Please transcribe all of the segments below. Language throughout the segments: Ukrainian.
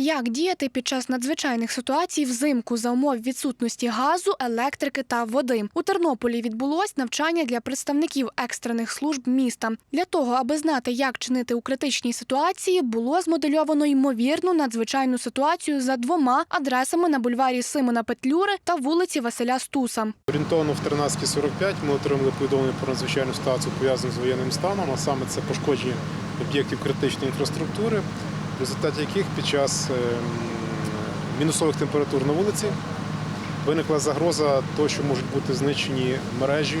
Як діяти під час надзвичайних ситуацій взимку за умов відсутності газу, електрики та води? У Тернополі відбулось навчання для представників екстрених служб міста. Для того, аби знати, як чинити у критичній ситуації, було змодельовано ймовірну надзвичайну ситуацію за двома адресами на бульварі Симона Петлюри та вулиці Василя Стуса. Орієнтовно в 13.45 ми отримали повідомлення про надзвичайну ситуацію пов'язану з воєнним станом, а саме це пошкодження об'єктів критичної інфраструктури, в результаті яких під час ем, мінусових температур на вулиці виникла загроза того, що можуть бути знищені мережі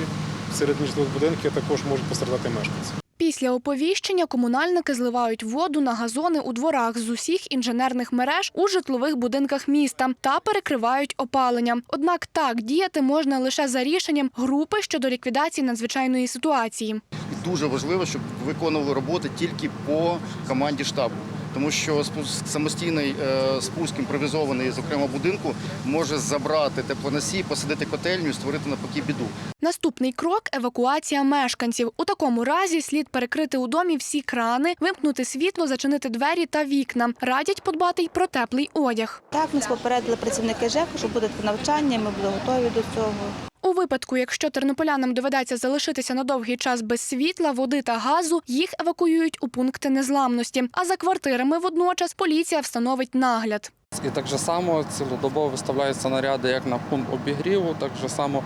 серед житлових будинків, а також можуть пострадати мешканці. Після оповіщення комунальники зливають воду на газони у дворах з усіх інженерних мереж у житлових будинках міста та перекривають опалення. Однак так діяти можна лише за рішенням групи щодо ліквідації надзвичайної ситуації. І дуже важливо, щоб виконували роботи тільки по команді штабу. Тому що спуск- самостійний е, спуск імпровізований з окремого будинку може забрати теплоносій, посадити котельню і створити навпаки біду. Наступний крок евакуація мешканців. У такому разі слід перекрити у домі всі крани, вимкнути світло, зачинити двері та вікна. Радять подбати й про теплий одяг. Так, нас попередили працівники ЖЕКу, що буде навчання, ми були готові до цього. Випадку, якщо тернополянам доведеться залишитися на довгий час без світла, води та газу, їх евакуюють у пункти незламності. А за квартирами водночас поліція встановить нагляд. І так же само цілодобово виставляються наряди як на пункт обігріву, так же само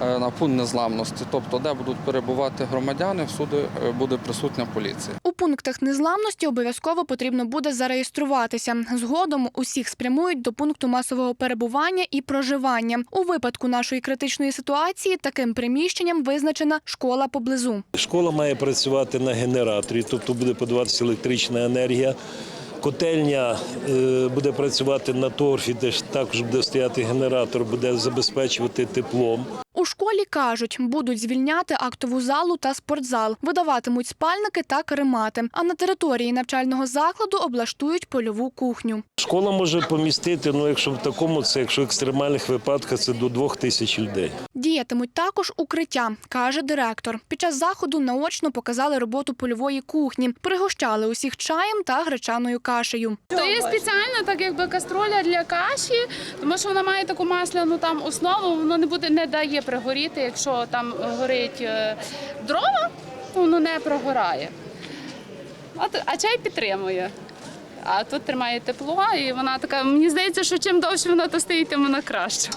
на пункт незламності. Тобто, де будуть перебувати громадяни, всюди е, буде присутня поліція. У пунктах незламності обов'язково потрібно буде зареєструватися. Згодом усіх спрямують до пункту масового перебування і проживання. У випадку нашої критичної ситуації таким приміщенням визначена школа поблизу. Школа має працювати на генераторі, тобто буде подаватися електрична енергія. Котельня е, буде працювати на торфі, де ж також буде стояти генератор, буде забезпечувати теплом. У школі кажуть, будуть звільняти актову залу та спортзал, видаватимуть спальники та каремати. А на території навчального закладу облаштують польову кухню. Школа може помістити, ну якщо в такому, це якщо в екстремальних випадках, це до двох тисяч людей. Діятимуть також укриття, каже директор. Під час заходу наочно показали роботу польової кухні, пригощали усіх чаєм та гречаною кашею. То є спеціальна, так якби каструля для каші, тому що вона має таку масляну там основу, воно не буде не дає пригоріти. Якщо там горить е, дрова, воно не прогорає. А чай підтримує. А тут тримає тепло, і вона така. Мені здається, що чим довше вона то стоїть, тим вона краще.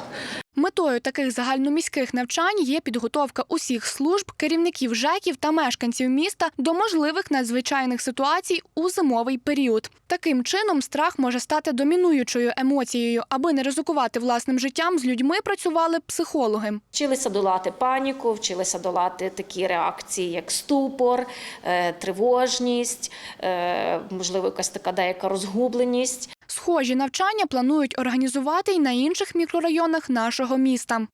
Метою таких загальноміських навчань є підготовка усіх служб, керівників ЖЕКів та мешканців міста до можливих надзвичайних ситуацій у зимовий період. Таким чином, страх може стати домінуючою емоцією. Аби не ризикувати власним життям, з людьми працювали психологи. Вчилися долати паніку, вчилися долати такі реакції, як ступор, е, тривожність, е, можливо, якась така деяка розгубленість. Схожі навчання планують організувати й на інших мікрорайонах нашого міста.